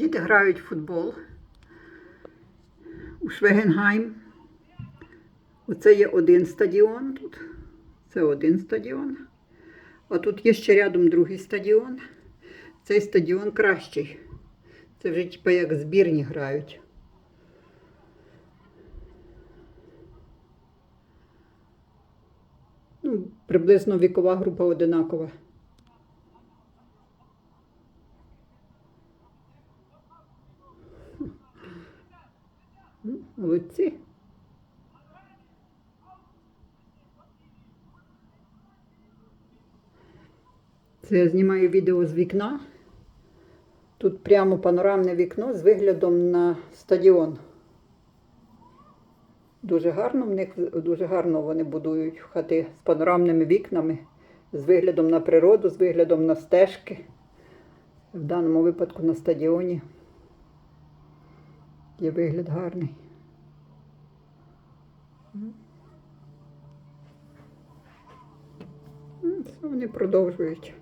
Діти грають в футбол у Швегенгайм. Оце є один стадіон тут. Це один стадіон. А тут є ще рядом другий стадіон. Цей стадіон кращий. Це вже типу як збірні грають. Ну, приблизно вікова група одинакова. Молодці. Це я знімаю відео з вікна. Тут прямо панорамне вікно з виглядом на стадіон. Дуже гарно в них дуже гарно вони будують хати з панорамними вікнами, з виглядом на природу, з виглядом на стежки. В даному випадку на стадіоні. Є вигляд гарний. Вони продовжують.